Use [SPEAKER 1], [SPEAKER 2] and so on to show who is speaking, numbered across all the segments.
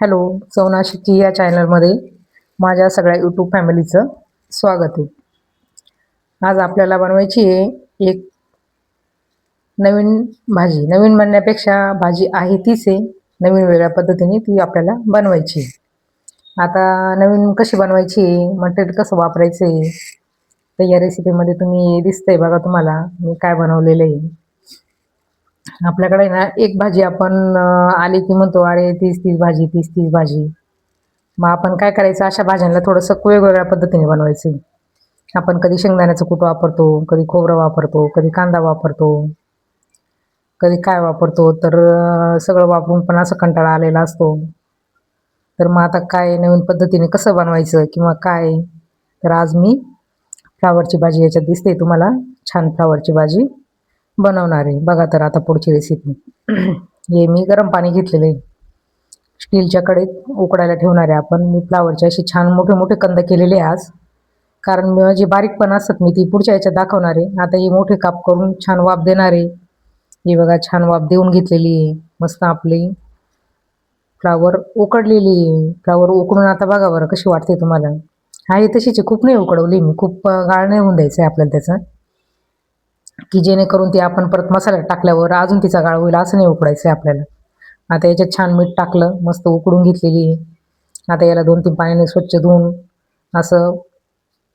[SPEAKER 1] Hello चौनाशीची या चॅनलमध्ये माझ्या सगळ्या यूट्यूब फॅमिलीचं स्वागत आहे. आज आपल्याला बनवायची आहे एक नवीन भाजी. नवीन म्हणण्यापेक्षा भाजी आहे तीच आहे. नवीन वेगळ्या पद्धतीने ती आपल्याला बनवायची आहे. आता नवीन कशी बनवायची मटेरियल कसं वापरायचं आहे? तर या रेसिपीमध्ये तुम्ही दिसतंय बघा तुम्हाला मी काय बनवलेलं आहे. आपल्याकडे ना एक भाजी आपण आली की म्हणतो अरे तीस तीस भाजी तीस तीस भाजी. मग आपण काय करायचं? अशा भाज्यांना थोडंसं वेगवेगळ्या पद्धतीने बनवायचं. आपण कधी शेंगदाण्याचं कूट वापरतो कधी खोबरं वापरतो कधी कांदा वापरतो कधी काय वापरतो तर सगळं वापरून पण असं कंटाळा आलेला असतो. तर मग आता काय नवीन पद्धतीने कसं बनवायचं किंवा काय? तर आज मी फ्लावरची भाजी याच्यात दिसते. तुम्हाला छान फ्लावरची भाजी बनवणार आहे. बघा तर आता पुढची रेसिपी हे मी गरम पाणी घेतलेलं आहे. स्टीलच्या कडेत उकडायला ठेवणार आहे आपण. मी फ्लावरचे असे छान मोठे मोठे कंद केलेले आहे आज. कारण मी जे बारीक पण असतात मी ती पुढच्या याच्यात दाखवणार आहे. आता हे मोठे काप करून छान वाफ देणार आहे. हे बघा छान वाफ देऊन घेतलेली आहे. मस्त आपली फ्लावर उकडलेली आहे. फ्लावर उकडून आता बघा बरं कशी वाटते तुम्हाला. आहे हे तशीची खूप नाही उकडवली मी. खूप गाळ नाही होऊन द्यायचं आहे आपल्याला त्याचं. की जेणेकरून ती आपण परत मसाल्यात टाकल्यावर अजून तिचा गाळ होईल असं नाही उकडायचं आहे आपल्याला. आता याच्यात छान मीठ टाकलं मस्त उकडून घेतलेली आहे. आता याला दोन तीन पाण्याने स्वच्छ धुवून असं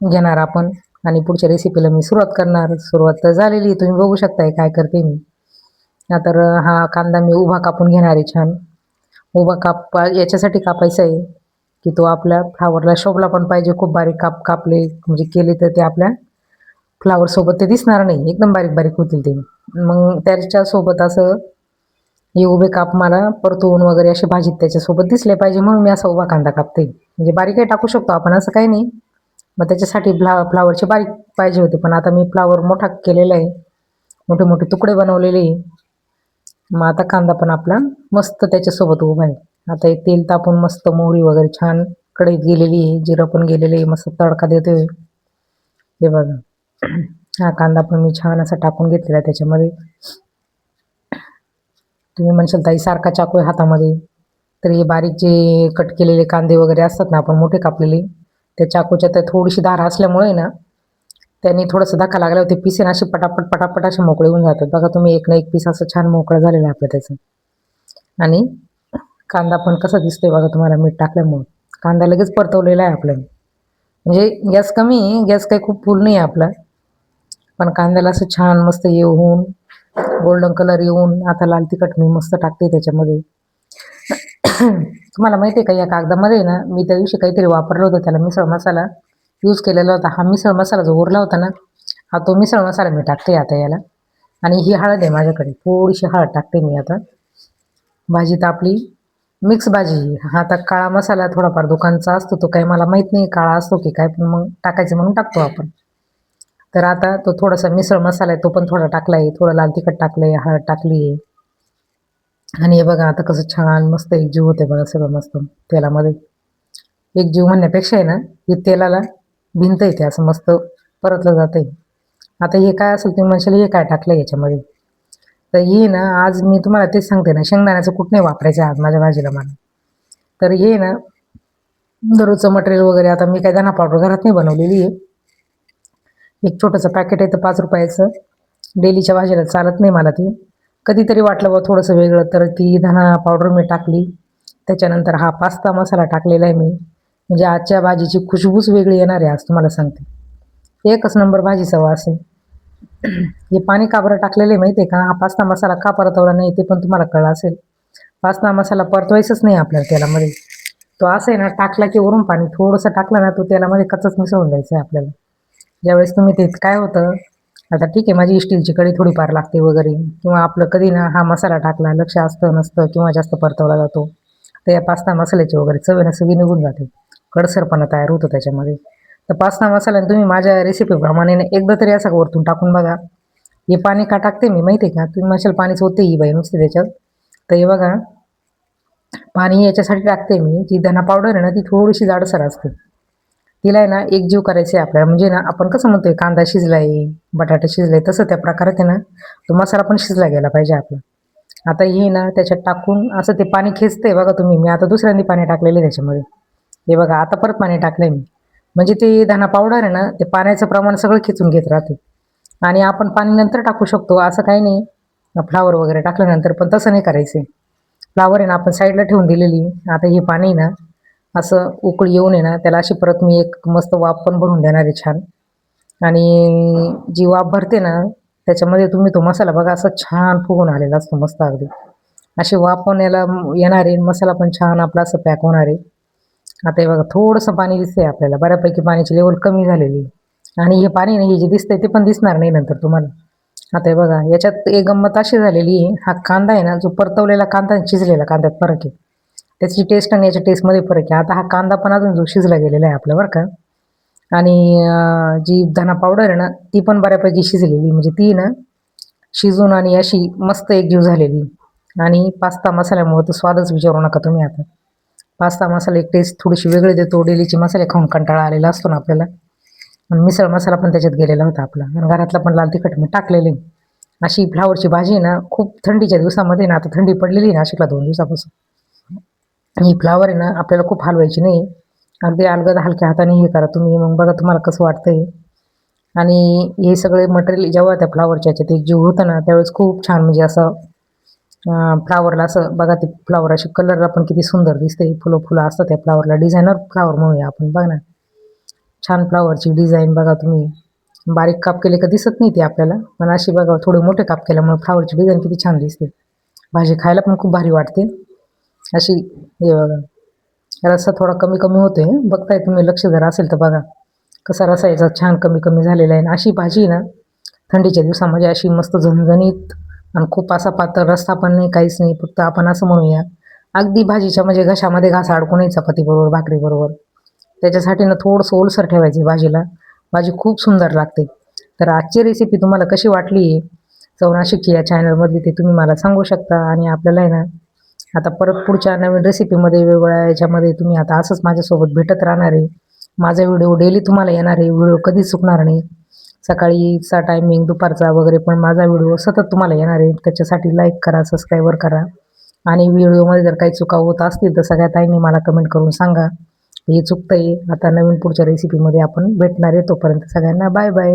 [SPEAKER 1] घेणार आपण. आणि पुढच्या रेसिपीला मी सुरुवात करणार. सुरुवात तर झालेली आहे. तुम्ही बघू शकताय काय करते मी. तर हा कांदा मी उभा कापून घेणार आहे छान. उभा काप याच्यासाठी कापायचा आहे की तो आपल्या फ्लावरला शोभला पण पाहिजे. खूप बारीक काप कापले म्हणजे केले तर ते आपल्या फ्लावर सोबत ते दिसणार नाही. एकदम बारीक बारीक होतील ते. मग त्याच्यासोबत असं हे उभे काप मला परतवून वगैरे असे भाजीत त्याच्यासोबत दिसले पाहिजे म्हणून मी असा उभा कांदा कापते. म्हणजे बारीकही टाकू शकतो आपण असं काही नाही. मग त्याच्यासाठी फ्ला फ्लावरचे बारीक पाहिजे होते. पण आता मी फ्लावर मोठा केलेला आहे. मोठे मोठे तुकडे बनवलेले आहे. मग आता कांदा पण आपला मस्त त्याच्यासोबत उभा आहे. आता हे तेल तापून मस्त मोहरी वगैरे छान कढईत गेलेली आहे. जिरं पण गेलेली आहे. मस्त तडका देतोय. हे बघा. हा कांदा पण मी छान असा टाकून घेतलेला आहे त्याच्यामध्ये. तुम्ही म्हणशाल ताई सारखा चाकू आहे हातामध्ये. तर हे बारीक जे कट केलेले कांदे वगैरे असतात ना आपण मोठे कापलेले त्या चाकूच्या त्या थोडीशी धार असल्यामुळे ना त्यांनी थोडंसं धक्का लागला होते पिसेन ना असे पटापट पटापट असे मोकळे होऊन जातात. बघा तुम्ही एक ना एक पीस असं छान मोकळं झालेलं आहे आपलं त्याचं. आणि कांदा पण कसा दिसतोय बघा तुम्हाला मीठ टाकल्यामुळं. कांदा लगेच परतवलेला आहे आपल्याला. म्हणजे गॅस कमी आहे गॅस काही खूप फुल नाही आहे आपला. पण कांद्याला असं छान मस्त येऊन गोल्डन कलर येऊन आता लाल तिखट मी मस्त टाकते त्याच्यामध्ये. तुम्हाला माहिती आहे का या कागदामध्ये ना मी त्या दिवशी काहीतरी वापरलं होतं त्याला मिसळ मसाला यूज केलेला होता. हा मिसळ मसाला जो उरला होता ना हा तो मिसळ मसाला मी टाकते आता याला. आणि ही हळद आहे माझ्याकडे थोडीशी हळद टाकते मी आता. भाजी तर आपली मिक्स भाजी. हा आता काळा मसाला थोडाफार दुकानचा असतो तो काही मला माहीत नाही काळा असतो की काय पण मग टाकायचं म्हणून टाकतो आपण. तर आता तो थोडासा मिसळ मसाला आहे तो पण थोडा टाकला आहे थोडं लाल तिखट टाकलं आहे हळद टाकली आहे. आणि हे बघा आता कसं छान मस्त एक जीव होते बघा सगळं मस्त तेलामध्ये. एक जीव म्हणण्यापेक्षा आहे ना हे तेलाला भिंत येते असं मस्त परतलं जातं आहे आता हे काय असेल तुम्ही म्हणशाल हे काय टाकलं याच्यामध्ये? तर हे ना आज मी तुम्हाला तेच सांगते ना शेंगदाण्याचं कुठ नाही वापरायचं आज माझ्या भाजीला मला. तर हे ना दररोजचं मटेरियल वगैरे आता मी काय दाणा पावडर घरात नाही बनवलेली आहे. एक छोटंसं पॅकेट आहे तर पाच रुपयाचं. डेलीच्या भाजीला चालत नाही मला ती. कधीतरी वाटलं बा थोडंसं वेगळं तर ती धना पावडर मी टाकली. त्याच्यानंतर हा पास्ता मसाला टाकलेला आहे मी. म्हणजे आजच्या भाजीची खुशबूच वेगळी येणार आहे आज तुम्हाला सांगते. एकच नंबर भाजीचा वास आहे. हे पाणी का बरं टाकलेलं आहे माहिती आहे का? हा पास्ता मसाला का परतवला नाही ते पण तुम्हाला कळलं असेल. पास्ता मसाला परतवायचाच नाही आपल्याला तेलामध्ये तो असं आहे ना टाकला की वरून पाणी. थोडंसं टाकलं ना तो तेलामध्ये कच्चच मिसळून द्यायचं आहे आपल्याला. ज्यावेळेस तुम्ही ते काय होतं आता ठीक आहे माझी स्टीलची कढी थोडीफार लागते वगैरे किंवा आपलं कधी ना हा मसाला टाकला लक्ष असतं नसतं किंवा जास्त परतवला जातो तर या पास्ता मसाल्याची वगैरे चवीनं सगळी निघून जाते. कडसरपणा तयार होतो त्याच्यामध्ये. तर पास्ता मसाला तुम्ही माझ्या रेसिपीप्रमाणे ना एकदा तरी असा वरतून टाकून बघा. हे पाणी का टाकते मी माहिती आहे का? तुम्ही म्हणशाल पाणीच होते ही बाई नुसते त्याच्यात. तर हे बघा पाणी याच्यासाठी टाकते मी जी धना पावडर आहे ना ती थोडीशी जाडसर असते. हिला आहे ना एक जीव करायचे आपल्याला. म्हणजे ना आपण कसं म्हणतोय कांदा शिजलाय बटाटा शिजलाय तसं त्या प्रकारात आहे ना तो मसाला पण शिजला गेला पाहिजे आपला. आता हे ना त्याच्यात टाकून असं ते पाणी खेचतंय बघा तुम्ही. मी आता दुसऱ्यांदा पाणी टाकलेलं आहे त्याच्यामध्ये. हे बघा आता परत पाणी टाकलंय मी. म्हणजे ते धना पावडर आहे ना ते पाण्याचं प्रमाण सगळं खेचून घेत राहते. आणि आपण पाणी नंतर टाकू शकतो. असं काही नाही. फ्लावर वगैरे टाकल्यानंतर पण तसं नाही करायचं फ्लावर आहे ना आपण साईडला ठेवून दिलेली. आता हे पाणी ना असं उकळी येऊन आहे ना त्याला अशी परत मी एक मस्त वाफ पण भरून देणार आहे छान. आणि जी वाफ भरते ना त्याच्यामध्ये तुम्ही तो मसाला बघा असा छान फुगून आलेला असतो मस्त अगदी. अशी वाफ पण याला येणार आहे मसाला पण छान आपला असं पॅक होणार आहे. आता हे बघा थोडंसं पाणी दिसतंय आपल्याला बऱ्यापैकी पाण्याची लेवल कमी झालेली आहे. आणि हे पाणी नाही हे जे दिसतंय ते पण दिसणार नाही नंतर तुम्हाला. आता हे बघा याच्यात एक गंमत अशी झालेली हा कांदा आहे ना जो परतवलेला कांदा आणि शिजलेला कांद्यात फरक आहे. त्याची टेस्ट आणि याच्या टेस्टमध्ये फरक आहे. आता हा कांदा पण अजून जो शिजला गेलेला आहे आपला बरं का. आणि जी धना पावडर आहे ना ती पण बऱ्यापैकी शिजलेली. म्हणजे ती ना शिजून आणि अशी मस्त एकजीव झालेली. आणि पास्ता मसाल्यामुळे तर स्वादच विचारू नका तुम्ही आता. पास्ता मसाला एक टेस्ट थोडीशी वेगळी देतो. डेलीचे मसाले खाऊन कंटाळा आलेला असतो ना आपल्याला. आणि मिसळ मसाला पण त्याच्यात गेलेला होता आपला. आणि घरातला पण लाल तिखट मी टाकलेले. अशी फ्लावरची भाजी आहे ना खूप थंडीच्या दिवसामध्ये ना आता थंडी पडलेली आहे नाशिकला दोन दिवसापासून. ही फ्लावर आहे ना आपल्याला खूप हलवायची नाही. अगदी अलगद हलक्या हाताने हे करा तुम्ही मग बघा तुम्हाला कसं वाटतंय. आणि हे सगळे मटेरियल जेव्हा त्या फ्लावरच्या याच्यात एक जीव होतं ना त्यावेळेस खूप छान म्हणजे असं फ्लावरला असं बघा ते फ्लावर असे कलरला पण किती सुंदर दिसते फुलं फुलं असतात त्या फ्लावरला डिझायनर फ्लावर म्हणूया आपण बघ ना. छान फ्लावरची डिझाईन बघा तुम्ही. बारीक काप केले का दिसत नाही ते आपल्याला पण अशी बघा थोडे मोठे काप केल्यामुळे फ्लावरची डिझाईन किती छान दिसते. भाजी खायला पण खूप भारी वाटते. अशी हे बघा रस्सा थोडा कमी कमी होतोय. बघताय तुम्ही लक्ष जर असेल तर बघा कसा रसा याचा छान कमी कमी झालेला आहे. आणि अशी भाजी ना थंडीच्या दिवसामध्ये म्हणजे अशी मस्त झणझणीत आणि खूप असा पातळ रस्ता पण नाही काहीच नाही. फक्त आपण असं म्हणूया अगदी भाजीच्या म्हणजे घशामध्ये घास अडकून नाही चपातीबरोबर भाकरीबरोबर त्याच्यासाठी ना थोडंसं ओलसर ठेवायची भाजीला. भाजी खूप सुंदर लागते. तर आजची रेसिपी तुम्हाला कशी वाटली? चौनाशिकी या चॅनलमधली ते तुम्ही मला सांगू शकता. आणि आपल्याला आहे ना आता परत पुढच्या नवीन रेसिपीमध्ये वेगवेगळ्या याच्यामध्ये तुम्ही आता असंच माझ्यासोबत भेटत राहणार आहे. माझा व्हिडिओ डेली तुम्हाला येणार आहे. व्हिडिओ कधी चुकणार नाही. सकाळीचा टायमिंग दुपारचा वगैरे पण माझा व्हिडिओ सतत तुम्हाला येणार आहे. त्याच्यासाठी लाईक करा सबस्क्राईबर करा. आणि व्हिडिओमध्ये जर काही चुका होत असतील तर सगळ्या ताईंनी मला कमेंट करून सांगा. हे चुकतंय. आता नवीन पुढच्या रेसिपीमध्ये आपण भेटणार आहे तोपर्यंत सगळ्यांना बाय बाय